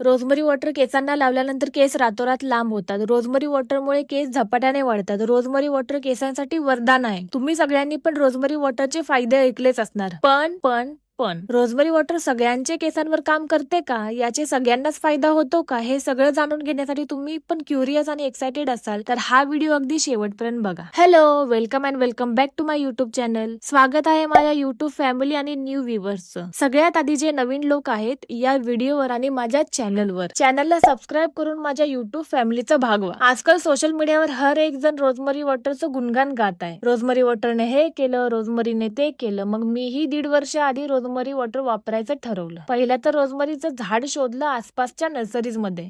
Rosemary water केसांना लावल्यानंतर केस रातोरात लांब होतात. रोजमरी वॉटरमुळे केस झपाट्याने वाढतात. रोजमरी वॉटर केसांसाठी वरदान आहे. तुम्ही सगळ्यांनी पण रोजमरी वॉटरचे फायदे ऐकलेच असणार. पण पण पण रोजमरी वॉटर सगळ्यांचे केसांवर काम करते का? याचे सगळ्यांनाच फायदा होतो का? हे सगळं जाणून घेण्यासाठी तुम्ही पण क्युरियस आणि एक्सायटेड असाल तर हा व्हिडिओ अगदी शेवटपर्यंत बघा. Hello welcome and welcome back to my YouTube channel स्वागत आहे माझ्या युट्यूब फॅमिली आणि न्यू व्ह्युअर्सचं सगळ्यात आधी जे नवीन लोक आहेत या व्हिडिओवर आणि माझ्या चॅनलवर चॅनलला सबस्क्राईब करून माझ्या युट्यूब फॅमिलीचा भाग व्हा. आजकाल सोशल मीडियावर हर एक जण रोजमरी वॉटरचं गुणगान गात आहे. रोजमरी वॉटरने हे केलं रोजमरीने ते केलं. मग मीही दीड वर्ष आधी रोज रोजमरी वॉटर वापरायचं ठरवलं. पहिल्या तर रोजमरीचं झाड शोधलं आसपासच्या नर्सरीजमध्ये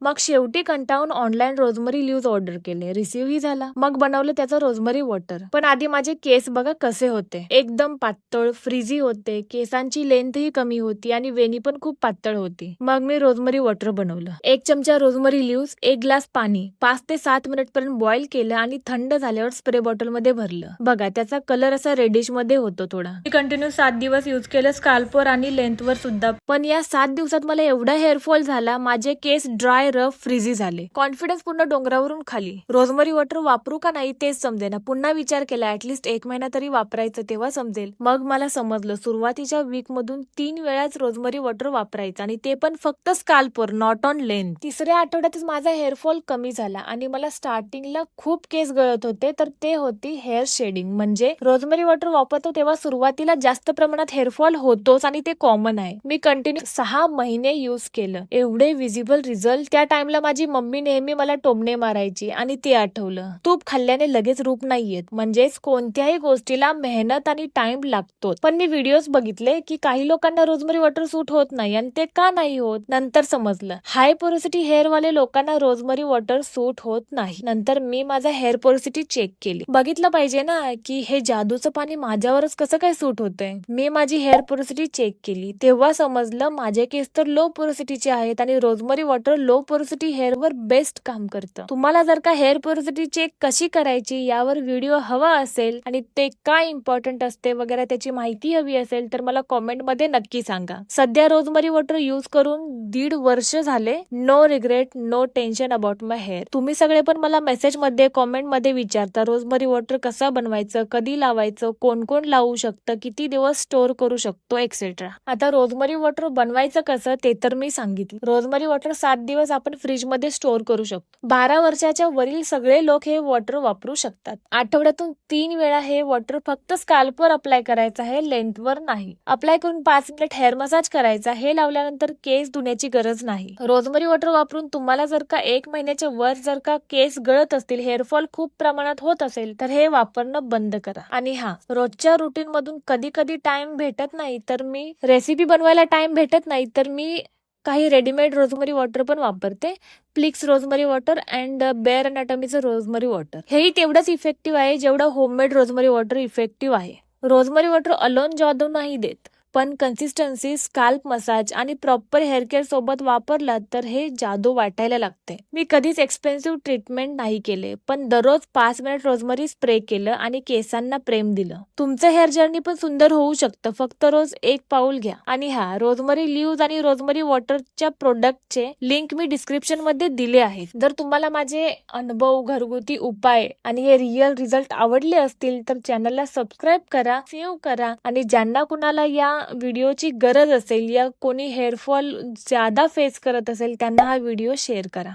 मग शेवटी कंटाळून ऑनलाईन रोजमरी ल्यूज ऑर्डर केले. रिसिव्हही झाला. मग बनवलं त्याचं रोजमरी वॉटर पण आधी माझे केस बघा कसे होते. एकदम पातळ फ्रीजी होते. केसांची लेंथही कमी होती आणि वेणी पण खूप पातळ होती. मग मी रोजमरी वॉटर बनवलं. एक चमचा रोजमरी ल्यूज एक ग्लास पाणी पाच ते सात मिनिट पर्यंत बॉईल केलं आणि थंड झाल्यावर स्प्रे बॉटलमध्ये भरलं. बघा त्याचा कलर असा रेडिशमध्ये होतो थोडा. मी कंटिन्यू सात दिवस युज केलं स्काल्पवर आणि लेंथवर सुद्धा. पण या सात दिवसात मला एवढा हेअरफॉल झाला माझे केस ड्राय रफ फ्रीजी झाले. कॉन्फिडन्स पूर्ण डोंगरावरून खाली. रोजमरी वॉटर वापरू का नाही तेच समजेना. पुन्हा विचार केला ऍटलिस्ट एक महिना तरी वापरायचं तेव्हा समजेल. मग मला समजलं सुरुवातीच्या वीक मधून तीन वेळाच रोजमरी वॉटर वापरायचं आणि ते पण फक्त स्काल्पवर नॉट ऑन लेन तिसऱ्या आठवड्यातच माझा हेअरफॉल कमी झाला आणि मला स्टार्टिंगला खूप केस गळत होते तर ते होती हेअर शेडिंग म्हणजे रोजमरी वॉटर वापरतो तेव्हा सुरुवातीला जास्त प्रमाणात हेअरफॉल होतोच आणि ते कॉमन आहे. मी कंटिन्यू सहा महिने युज केलं. एवढे विजिबल रिझल्ट त्या टाइमला माझी मम्मी नेहमी मला टोमणे मारायची आणि ते आठवलं. तूप खाल्ल्याने लगेच रूप नाही येत म्हणजेच कोणत्याही गोष्टीला मेहनत आणि टाइम लागतो पण मी व्हिडिओज बघितले की काही लोकांना रोजमरी वॉटर सूट होत नाही आणि ते का नाही होत? नंतर समजलं. हाय पोरोसिटी हेअर वाले लोकांना रोजमरी वॉटर सूट होत नाही. नंतर मी माझा हेअर पोरोसिटी चेक केली. बघितलं पाहिजे ना की हे जादूचं पाणी माझ्यावरच कसं काय सूट होतंय? मी माझी हेअर पोरोसिटी चेक केली. तेव्हा समजलं माझे केस तर लो पोरोसिटीचे आहेत आणि रोजमरी वॉटर लो पोरोसिटी हेअरवर बेस्ट काम करतं. तुम्हाला जर का हेअर पोरोसिटी चेक कशी करायची यावर व्हिडिओ हवा असेल आणि ते काय इम्पॉर्टंट असते वगैरे त्याची माहिती हवी असेल तर मला कॉमेंटमध्ये नक्की सांगा. सध्या रोजमरी वॉटर युज करून दीड वर्ष झाले no regret no tension about my hair तुम्ही सगळे पण मला मेसेजमध्ये कॉमेंटमध्ये विचारता रोजमरी वॉटर कसं बनवायचं कधी लावायचं कोण कोण लावू शकतं किती दिवस स्टोअर करू शकतो एक्सेट्रा आता रोजमरी वॉटर बनवायचं कसं ते तर मी सांगितलं. रोजमरी वॉटर सात दिवस आपण फ्रीजमध्ये स्टोअर करू शकतो. बारा वर्षाच्या वरील सगळे लोक हे वॉटर वापरू शकतात. आठवड्यातून तीन वेळा हे वॉटर फक्त स्काल्पवर अप्लाय करायचं आहे लेंथवर नाही. अप्लाय करून पाच मिनिट हेअर मसाज करायचा हे लावल्यानंतर केस धुण्याची गरज नाही. रोजमरी वॉटर वापरून तुम्हाला जर का एक महिन्याच्या वर जर का केस गळत असतील हेअरफॉल खूप प्रमाणात होत असेल तर हे वापरणं बंद करा. आणि हा रोजच्या रुटीन मधून कधी कधी टाइम भेटत नाही तर मी रेसिपी बनवायला टाइम भेटत नाही तर मी काही रेडीमेड रोजमरी वॉटर पण वापरते. Plix rosemary water and bare अनाटमीचं rosemary water हेही तेवढंच इफेक्टिव्ह आहे जेवढं होममेड रोजमरी वॉटर इफेक्टिव्ह आहे. रोजमरी वॉटर अलोन जादू नाही देत. पण कन्सिस्टन्सी स्काल्प मसाज आणि प्रॉपर हेअर केअर सोबत वापरला तर हे जादू वाटायला लागते. मी कधीच एक्सपेन्सिव्ह ट्रीटमेंट नाही केले पण दररोज पाच मिनिट रोजमरी स्प्रे केलं आणि केसांना प्रेम दिलं. तुमचं हेअर जर्नी पण सुंदर होऊ शकतं फक्त रोज एक पाऊल घ्या. आणि हा रोजमरी ल्यूज आणि रोजमरी वॉटरच्या प्रोडक्टचे लिंक मी डिस्क्रिप्शनमध्ये दिले आहेत. जर तुम्हाला माझे अनुभव घरगुती उपाय आणि हे रिअल रिझल्ट आवडले असतील तर चॅनलला सबस्क्राईब करा सेव्ह करा आणि ज्यांना कुणाला या व्हिडिओची गरज असेल या कोणी हेअरफॉल ज्यादा फेस करत असेल त्यांना हा व्हिडिओ शेअर करा.